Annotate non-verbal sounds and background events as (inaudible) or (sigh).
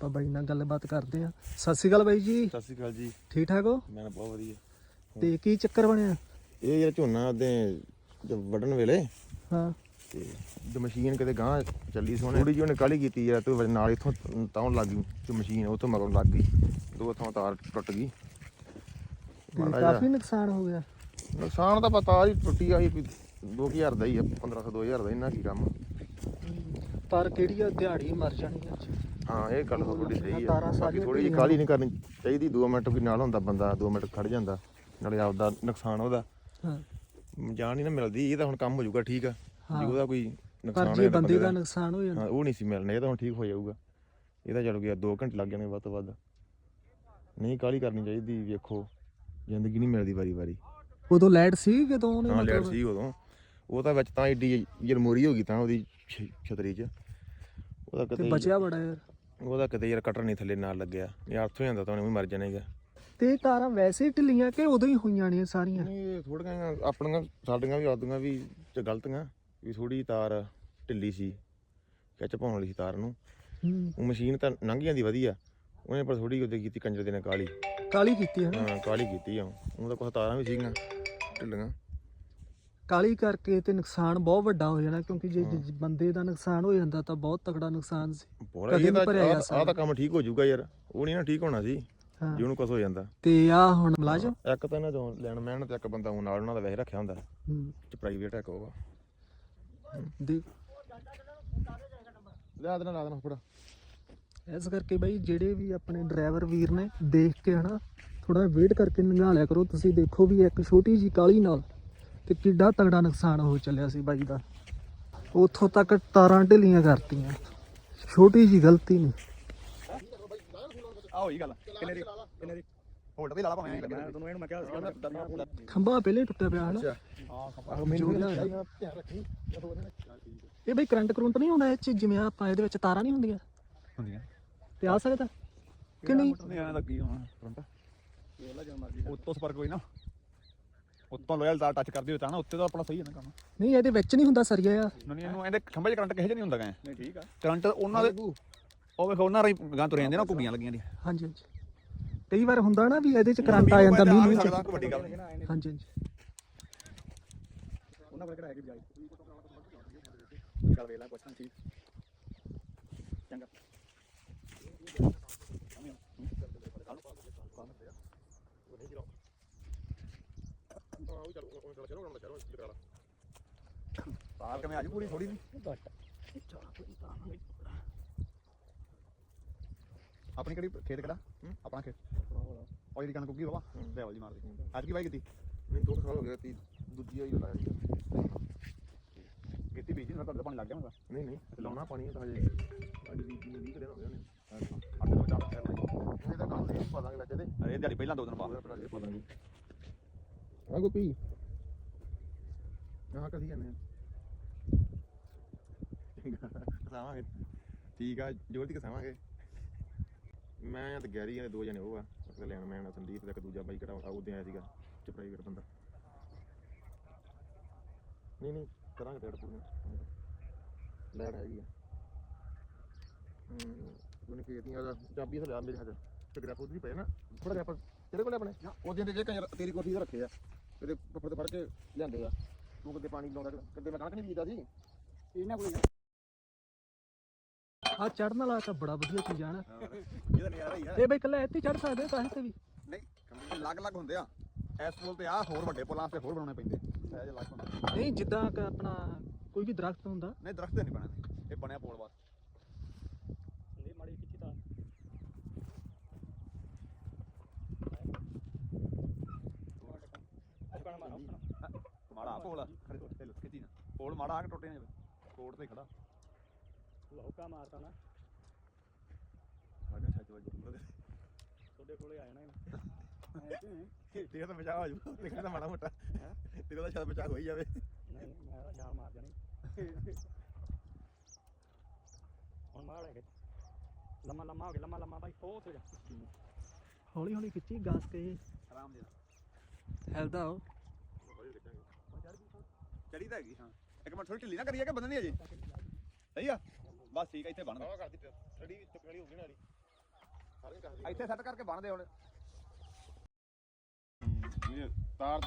ਆਪਾਂ ਬਾਈ ਨਾਲ ਗੱਲਬਾਤ ਕਰਦੇ ਆ ਸਤਿ ਸ਼੍ਰੀ ਅਕਾਲ ਬਾਈ ਜੀ। ਸਤਿ ਸ਼੍ਰੀ ਅਕਾਲ ਜੀ। ਠੀਕ ਠਾਕ ਹੋ? ਮੈਂ ਬਹੁਤ ਵਧੀਆ। ਤੇ ਕੀ ਚੱਕਰ ਬਣਿਆ? ਇਹ ਜਿਹੜਾ ਝੋਨਾ ਉਹਦੇ ਵੱਢਣ ਵੇਲੇ ਹਾਂ। ਤੇ ਜੇ ਮਸ਼ੀਨ ਕਿਤੇ ਗਾਂ ਚੱਲੀ ਸੋਹਣੀ ਥੋੜੀ ਜਿਹੀ ਉਹਨੇ ਕਾਲੀ ਕੀਤੀ ਯਾਰ ਤੇ ਨਾਲ ਇਥੋਂ ਤਾਂ ਲੱਗ ਗਈ ਤੇ ਮਸ਼ੀਨ ਉਹ ਤੋਂ ਮਗਰੋਂ ਲੱਗ ਗਈ। ਦੋ ਥਾਂ ਤਾਰ ਟੁੱਟ ਗਈ। ਕਾਫੀ। ਨੁਕਸਾਨ ਹੋ ਗਿਆ। ਨੁਕਸਾਨ ਤਾਂ ਪਤਾ ਜੀ ਟੁੱਟੀ ਆਈ 2000 ਦਾ ਹੀ ਆ 1500 2000 ਦਾ ਇੰਨਾ ਕੀ ਕੰਮ। ਪਰ ਕਿਹੜੀ ਆ ਦਿਹਾੜੀ ਮਰ ਜਾਣੀ ਆ। ਅੱਜ ਹਾਂ ਇਹ ਗੱਲ ਤਾਂ ਤੁਹਾਡੀ ਸਹੀ ਆ। ਤਾਰਾਂ ਬਾਕੀ ਥੋੜੀ ਜਿਹੀ ਕਾਲੀ ਨਹੀਂ ਕਰਨੀ ਚਾਹੀਦੀ। 2 ਮਿੰਟ ਵੀ ਨਾਲ ਹੁੰਦਾ ਬੰਦਾ 2 ਮਿੰਟ ਖੜ ਜਾਂਦਾ। ਨਾਲੇ ਆਪਦਾ ਨੁਕਸਾਨ ਉਹਦਾ। ਹਾਂ। ਜਾਨ ਨਹੀਂ ਨਾ ਮਿਲਦੀ ਇਹ ਤਾਂ ਹੁਣ ਕੰਮ ਹੋ ਜਾਊਗਾ ਠੀਕ ਆ। ਹਾਂ। ਜੇ ਉਹਦਾ ਕੋਈ ਨੁਕਸਾਨ ਜੇ ਹੋਇਆ ਤਾਂ ਬੰਦੇ ਦਾ ਨੁਕਸਾਨ ਹੋ ਜਾਂਦਾ ਹਾਂ ਉਹ ਨਹੀਂ ਸੀ ਮਿਲਣਾ ਇਹ ਤਾਂ ਹੁਣ ਠੀਕ ਹੋ ਜਾਊਗਾ। ਇਹਦਾ ਚੱਲ ਗਿਆ 2 ਘੰਟੇ ਲੱਗ ਜਾਣੇ ਵੱਧ ਤੋਂ ਵੱਧ। ਨਹੀਂ ਕਾਲੀ ਕਰਨੀ ਚਾਹੀਦੀ ਵੇਖੋ। ਜ਼ਿੰਦਗੀ ਨਹੀਂ ਮਿਲਦੀ ਵਾਰੀ ਵਾਰੀ ਉਦੋਂ ਲਾਈਟ ਸੀ ਜਦੋਂ ਉਹਨੇ ਹਾਂ ਲੈਟ ਸੀ ਉਦੋਂ। ਉਹ ਤਾਂ ਵਿੱਚ ਤਾਂ ਏਡੀ ਜਰਮੂਰੀ ਹੋ ਗਈ ਤਾਂ ਉਹਦੀ ਛਤਰੀ 'ਚ। ਉਹਦਾ ਤੇ ਕਿਤੇ ਬਚਿਆ ਬੜਾ ਯਾਰ। ਉਹਦਾ ਕਿਤੇ ਯਾਰ ਕਟਰ ਨਹੀਂ ਥੱਲੇ ਨਾਲ ਲੱਗਿਆ। ਇਹ ਅਰਥ ਹੋ ਜਾਂਦਾ ਤਾਂ ਉਹਨੇ ਵੀ ਮਰ ਜਾਣੇਗਾ ਤੇ ਇਹ ਤਾਰਾਂ ਵੈਸੇ ਹੀ ਢਿੱਲੀਆਂ ਕਿ ਉਦੋਂ ਹੀ ਹੋਈਆਂ ਨੇ ਸਾਰੀਆਂ? ਨਹੀਂ ਥੋੜੀਆਂ ਆਪਣੀਆਂ ਸਾਡੀਆਂ ਵੀ ਆਦੀਆਂ ਵੀ ਚ ਗਲਤੀਆਂ ਵੀ ਥੋੜੀ ਤਾਰ ਢਿੱਲੀ ਸੀ ਖਿੱਚ ਪਾਉਣ ਵਾਲੀ ਸੀ ਤਾਰ ਨੂੰ। ਉਹ ਮਸ਼ੀਨ ਤਾਂ ਲੰਘ ਜਾਂਦੀ ਵਧੀਆ। ਉਹਨੇ ਪਰ ਥੋੜੀ ਉਹਦੇ ਕੀਤੀ ਕੰਜਰ ਦੇ ਨੇ ਕਾਲੀ ਕਾਲੀ ਕੀਤੀ ਹੈ ਨਾ? ਹਾਂ ਕਾਲੀ ਕੀਤੀ ਆ। ਉਹ ਤਾਂ ਤਾਰਾਂ ਵੀ ਸੀਗੀਆਂ ਢਿੱਲੀਆਂ। ਕਾਲੀ ਕਰਕੇ ਤੇ ਨੁਕਸਾਨ ਬਹੁਤ ਵੱਡਾ ਹੋ ਜਾਣਾ ਕਿਉਂਕਿ ਜੇ ਜੇ ਬੰਦੇ ਦਾ ਨੁਕਸਾਨ ਹੋ ਜਾਂਦਾ ਤਾਂ ਬਹੁਤ ਤਕੜਾ ਨੁਕਸਾਨ ਸੀ। ਬੋਲਾ ਕਦੇ ਇਹ ਨੀ ਤਾਂ ਭਰਿਆ ਜਾ ਆਹ- ਤਾਂ ਕੰਮ ਠੀਕ ਹੋ ਜਾਊਗਾ ਯਾਰ ਉਹ ਨਹੀਂ ਨਾ ਠੀਕ ਹੋਣਾ ਸੀ ਹਾਂ। ਜੇ ਉਹਨੂੰ ਕੁਛ ਹੋ ਜਾਂਦਾ। ਤੇ ਆ ਹੁਣ ਮਲਾਜਮ? ਇੱਕ ਤਾਂ ਇਹਨਾਂ ਚੋਂ ਲੈਣ ਮੈਨ ਤੇ ਇੱਕ ਬੰਦਾ ਉਹ ਨਾਲ ਉਹਨਾਂ ਦਾ ਵੈਸੇ ਰੱਖਿਆ ਹੁੰਦਾ ਹੂੰ। ਚ ਪ੍ਰਾਈਵੇਟ ਹੈ ਕੋਗਾ ਦੇਖ ਲਿਆ ਦੇਣਾ ਲਾ ਦੇਣਾ ਫੜਾ। ਇਸ ਕਰਕੇ ਬਾਈ ਜਿਹੜੇ ਵੀ ਆਪਣੇ ਡਰਾਈਵਰ ਵੀਰ ਨੇ ਦੇਖ ਕੇ ਹਨਾ ਥੋੜਾ ਵੇਟ ਕਰਕੇ ਲਿਆ ਕਰੋ ਤੁਸੀਂ ਦੇਖੋ ਵੀ ਇੱਕ ਛੋਟੀ ਜੀ ਕਾਲੀ ਨਾਲ ਤੇ ਕਿੱਡਾ ਤਗੜਾ ਨੁਕਸਾਨ ਹੋ ਚੱਲਿਆ ਸੀ ਬਾਈ ਦਾ। ਉੱਥੋਂ ਤੱਕ ਤਾਰਾਂ ਢਿੱਲੀਆਂ ਕਰਤੀਆਂ। ਛੋਟੀ ਜੀ ਗਲਤੀ ਨਹੀਂ। ਆ ਹੋਈ ਗੱਲ। ਕਿੰਨੇ ਦੀ? ਕਿੰਨੇ ਦੀ? ਹੋਲਡ ਤੇ ਲਾ ਲਾ ਭਾਵੇਂ ਐਂ ਲੱਗਿਆ ਤੁਹਾਨੂੰ ਇਹਨੂੰ ਮੈਂ ਕਿਹਾ ਸੀ ਖੰਭਾ ਪਹਿਲੇ ਟੁੱਟਿਆ ਪਿਆ ਹਨਾ। ਇਹ ਬਈ ਕਰੰਟ ਕਰੰਟ ਨਹੀਂ ਹੁੰਦਾ ਇਹ ਚ ਜਿਵੇਂ ਆਪਾਂ ਇਹਦੇ ਵਿੱਚ ਤਾਰਾਂ ਨਹੀਂ ਹੁੰਦੀਆਂ। ਹੁੰਦੀਆਂ। ਤੇ ਆ ਸਕਦਾ। ਕਿ ਨਹੀਂ ਨਹੀਂ? ਐਂ ਤਾਂ ਕੀ ਹੋਣਾ ਫਰੰਟ ਉੱਤੋਂ ਸਪਰ ਕੋਈ ਨਾ। ਉੱਤੋਂ ਲੋਇਲ ਤਾਰ ਟੱਚ ਕਰਦੀ ਹੋਈ ਤਾਂ ਨਾ ਉੱਤੇ ਤਾਂ ਆਪਣਾ ਸਹੀ ਹੈ ਨਾ ਕੰਮ। ਨਹੀਂ ਇਹਦੇ ਵਿੱਚ ਨਹੀਂ ਹੁੰਦਾ ਸਰੀਆ ਆ ਨਹੀਂ ਇਹਨੂੰ ਇਹਦੇ ਖੰਭੇ 'ਚ ਕਰੰਟ ਕਿਸੇ 'ਚ ਨਹੀਂ ਹੁੰਦਾ ਗਏ ਨਹੀਂ ਠੀਕ ਆ। ਕਰੰਟ ਉਹਨਾਂ ਦੇ ਉਹ ਵੇਖੋ ਉਹਨਾਂ ਰਾਹੀਂ ਗਾਂ ਤੁਰੇ ਜਾਂਦੇ ਨਾ ਘੁੱਗੀਆਂ ਲੱਗੀਆਂ ਦੀ ਹਾਂਜੀ ਹਾਂਜੀ। ਕਈ ਵਾਰ ਹੁੰਦਾ ਨਾ ਵੀ ਇਹਦੇ ਚ ਕਰੰਟ ਆ ਜਾਂਦਾ ਮੀਂਹ ਮੀਂਹ ਚ। ਸਕਦਾ ਕੋਈ ਵੱਡੀ ਗੱਲ ਨਹੀਂ। ਹਾਂਜੀ ਹਾਂਜੀ। ਉਹਨਾਂ ਕੋਲ ਕਿਹੜਾ ਹੈ ਕਿ ਜਾਈ ਚੱਲ ਪੂਰੀ ਥੋੜੀ ਨਹੀਂ ਆਪਣੀ ਕਿਹੜੀ ਖੇਤ ਕਿਹੜਾ? ਆਪਣਾ ਖੇਤ। ਉਹ ਜਿਹੜੀ ਕਣਕ ਉੱਗੀ ਬਾਬਾ ਦੇਵਲ ਜੀ ਮਾਰਦੀ ਅੱਜ ਕੀ ਵਾਈ ਕੀਤੀ? ਨਹੀਂ ਦੋ ਸਾਲ ਹੋ ਗਏ ਤੀ ਦੂਜੀ ਆਈ ਲਾਇਆ ਕੀਤੀ ਬੀਜੀ ਨਾ ਤਾਂ ਪਾਣੀ ਲੱਗ ਗਿਆ ਹੋਗਾ ਨਹੀਂ ਨਹੀਂ ਲਾਉਣਾ। ਪਾਣੀ ਤਾਂ ਹਜੇ। ਅੱਜ ਵੀ ਜੀ 20 ਦਿਨ ਹੋ ਗਏ ਨੇ ਅੱਠ ਤੋਂ ਚਾਰ ਕਰ ਲਈ ਇਹ ਤਾਂ ਕੰਮ ਨਹੀਂ ਪਤਾ ਲੱਗ ਤੇ ਅਰੇ ਦਿਹਾੜੀ ਪਹਿਲਾਂ ਦੋ ਦਿਨ ਬਾਅਦ ਪਤਾ ਨਹੀਂ ਆ ਗੋਪੀ ਆਹ ਕਦੀ ਜਾਂਦੇ ਕਸਾਵਾਂਗੇ ਠੀਕ ਆ ਜੋਰ ਕਸਾਵਾਂਗੇ ਮੈਂ ਤੇ ਗੈਰੀ ਨੇ ਦੋ ਜਣੇ ਉਹ ਆ ਇੱਕ ਲੈਣ ਮੈਂ ਨਾਲ ਸੰਦੀਪ ਤੇ ਇੱਕ ਦੂਜਾ ਬਾਈ ਕਿਹੜਾ ਉਹਦੇ ਆਇਆ ਸੀਗਾ ਚ ਪ੍ਰਾਈਵੇਟ ਬੰਦਾ ਨਹੀਂ ਨਹੀਂ ਕਰਾਂਗੇ ਟੇੜ ਪੂਰੀਆਂ ਲੈਣ ਹੈਗੀ ਆ ਹੂੰ ਉਹਨੇ ਕੀ ਦੀਆਂ ਚਾਬੀ ਥਲੇ ਆ ਮੇਰੇ ਹੱਥ ਤੇ ਗ੍ਰੈਪ ਉਹਦੀ ਪਏ ਨਾ ਥੋੜਾ ਜਿਹਾ ਆਪਾਂ ਤੇਰੇ ਕੋਲ ਆਪਣੇ ਉਹਦੇ ਤੇ ਜੇ ਕੰਜਰ ਤੇਰੀ ਕੋਠੀ ਤੇ ਰੱਖੇ ਆ ਇਹਦੇ ਪੱਪੜ ਤੇ ਫੜ ਕੇ ਲਿਆਂਦੇ ਆ। ਤੂੰ ਕਦੇ ਪਾਣੀ ਲਾਉਂਦਾ ਕਦੇ ਮੈਂ ਕਣਕ ਨਹੀਂ ਬੀਜਦਾ ਸੀ। ਇਹਨਾਂ ਕੋਲ ਆ। ਚੜਨ ਵਾਲਾ ਤਾਂ ਬੜਾ ਵਧੀਆ ਚੀਜ਼ ਆ ਨਾ। ਇਹਦਾ ਨਜ਼ਾਰਾ ਹੀ ਆ। ਇਹ ਬਈ ਕੱਲਾ ਇੱਥੇ ਚੜ ਸਕਦੇ ਤਾਂ ਤੇ ਵੀ। ਨਹੀਂ ਕੰਪਨੀ ਅਲੱਗ-ਅਲੱਗ ਹੁੰਦੇ ਆ। ਇਸ ਪੁਲ ਤੇ ਆ ਹੋਰ ਵੱਡੇ ਪੁਲਾਂ ਤੇ ਹੋਰ ਬਣਾਉਣੇ ਪੈਂਦੇ। ਅਲੱਗ ਹੁੰਦੇ ਨਹੀਂ ਜਿੱਦਾਂ ਆਪਣਾ ਕੋਈ ਵੀ ਦਰਖਤ ਹੁੰਦਾ। ਨਹੀਂ ਦਰਖਤ ਨਹੀਂ ਬਣਾਏ ਇਹ ਬਣਿਆ ਪੁਲ ਬਾਅਦ ਇਹ ਮਾੜੀ ਪਿੱਛੇ ਤਾਂ ਮਾੜਾ ਪੋਲ ਖੜੇ ਤੋਂ ਤੇ ਖਿੱਚੀ ਨਾ। ਪੋਲ ਮਾੜਾ ਆ ਕੇ ਟੁੱਟ ਜਾਵੇ ਕੋੜ ਤੇ ਖੜਾ। ਲੌਕਾ ਮਾਰਦਾ ਨਾ। ਵਾਜਾ ਛੱਜ ਵਜੇ ਤੁਹਾਡੇ ਕੋਲੇ ਆਇਆ ਨਾ। (laughs) ਤੇ ਤਾਂ ਬਚਾ ਹੋ ਜੂ ਲਿਖਣਾ ਤਾਂ ਮਾੜਾ ਮੋਟਾ। ਤੇ ਉਹਦਾ ਸ਼ਾਇਦ ਬਚਾ ਹੋਈ ਜਾਵੇ। ਨਹੀਂ ਮੈਂ ਤਾਂ ਛਾਲ ਮਾਰ ਜਾਣੀ ਹੁਣ ਮਾਰ ਲੈ ਲੰਮਾ ਲੰਮਾ ਹੋ ਗਿਆ ਲੰਮਾ ਲੰਮਾ। ਬਾਈ ਬਹੁਤ ਹੋ ਜਾ ਹੌਲੀ ਹੌਲੀ ਖਿੱਚੀ ਗਾਸ ਕੇ ਆਰਾਮ ਦੇ ਹੈਲਦਾ ਹੋ ਚੜੀ ਤਾਂ ਹੈਗੀ ਹਾਂ। ਇੱਕ ਮਿੰਟ ਥੋੜੀ ਢਿੱਲੀ ਨਾ ਕਰੀਏ ਕਿ ਬੰਦਨੀ ਅਜੇ ਸਹੀ ਆ? ਬਸ ਠੀਕ ਆ ਇੱਥੇ ਬਣ ਆਹ ਕਰਦੀ ਪਿਆ ਸਟੱਡੀ ਚੁੱਕਣੀ ਹੋ ਗਈ ਨਾਲੀ ਇੱਥੇ ਸੈੱਟ ਕਰਕੇ ਬੰਨਦੇ ਹੁਣ। ਇਹ ਤਾਰ